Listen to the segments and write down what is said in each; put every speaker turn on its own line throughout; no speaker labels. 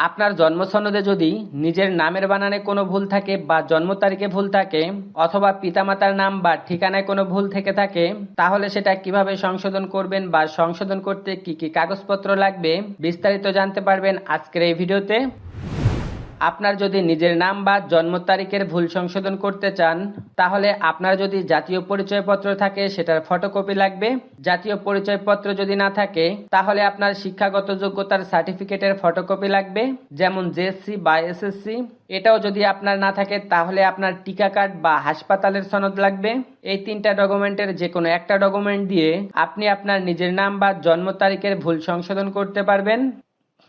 আপনার জন্ম সনদে যদি নিজের নামের বানানে কোনো ভুল থাকে বা জন্ম তারিখে ভুল থাকে অথবা পিতামাতার নাম বা ঠিকানায় কোনো ভুল থেকে থাকে, তাহলে সেটা কীভাবে সংশোধন করবেন বা সংশোধন করতে কি কি কাগজপত্র লাগবে বিস্তারিত জানতে পারবেন আজকের এই ভিডিওতে। আপনার যদি নিজের নাম বা জন্ম তারিখের ভুল সংশোধন করতে চান, তাহলে আপনার যদি জাতীয় পরিচয়পত্র থাকে, সেটার ফটোকপি লাগবে। জাতীয় পরিচয়পত্র যদি না থাকে, তাহলে আপনার শিক্ষাগত যোগ্যতার সার্টিফিকেটের ফটোকপি লাগবে, যেমন জেএসসি বা এসএসসি এটাও যদি আপনার না থাকে, তাহলে আপনার টিকা কার্ড বা হাসপাতালের সনদ লাগবে। এই তিনটা ডকুমেন্টের যে কোনো একটা ডকুমেন্ট দিয়ে আপনি আপনার নিজের নাম বা জন্ম তারিখের ভুল সংশোধন করতে পারবেন।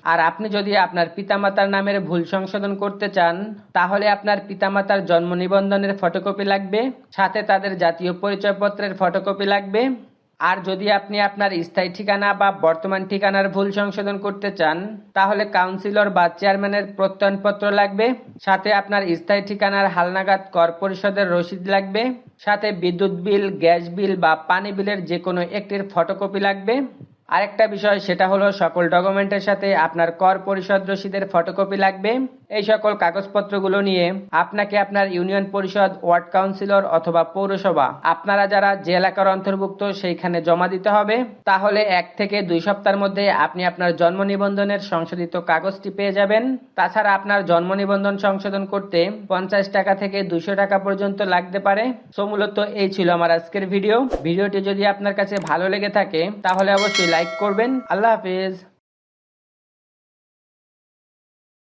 আর আপনি যদি আপনার পিতামাতার নামের ভুল সংশোধন করতে চান, তাহলে আপনার পিতামাতার জন্ম নিবন্ধনের ফটোকপি লাগবে, সাথে তাদের জাতীয় পরিচয়পত্রের ফটোকপি লাগবে। আর যদি আপনি আপনার স্থায়ী ঠিকানা বা বর্তমান ঠিকানার ভুল সংশোধন করতে চান, তাহলে কাউন্সিলর বা চেয়ারম্যানের প্রত্যয়নপত্র লাগবে, সাথে আপনার স্থায়ী ঠিকানার হালনাগাদ কর পরিষদের রসিদ লাগবে, সাথে বিদ্যুৎ বিল, গ্যাস বিল বা পানি বিলের যে কোনো একটির ফটোকপি লাগবে। আরেকটা বিষয়, সেটা হলো সকল ডকুমেন্টের সাথে আপনার কর পরিষদ রসিদের ফটোকপি লাগবে। এই সকল কাগজপত্রগুলো নিয়ে আপনাকে আপনার ইউনিয়ন পরিষদ, ওয়ার্ড কাউন্সিলর অথবা পৌরসভা, আপনারা যারা যে এলাকার অন্তর্ভুক্ত সেইখানে জমা দিতে হবে। তাহলে এক থেকে দুই সপ্তাহের মধ্যে আপনি আপনার জন্ম নিবন্ধনের সংশোধিত কাগজটি পেয়ে যাবেন। তাছাড়া আপনার জন্ম নিবন্ধন সংশোধন করতে পঞ্চাশ টাকা থেকে দুশো টাকা পর্যন্ত লাগতে পারে। সো মূলত এই ছিল আমার আজকের ভিডিও। ভিডিওটি যদি আপনার কাছে ভালো লেগে থাকে, তাহলে অবশ্যই লাইক করবেন। আল্লাহ হাফিজ।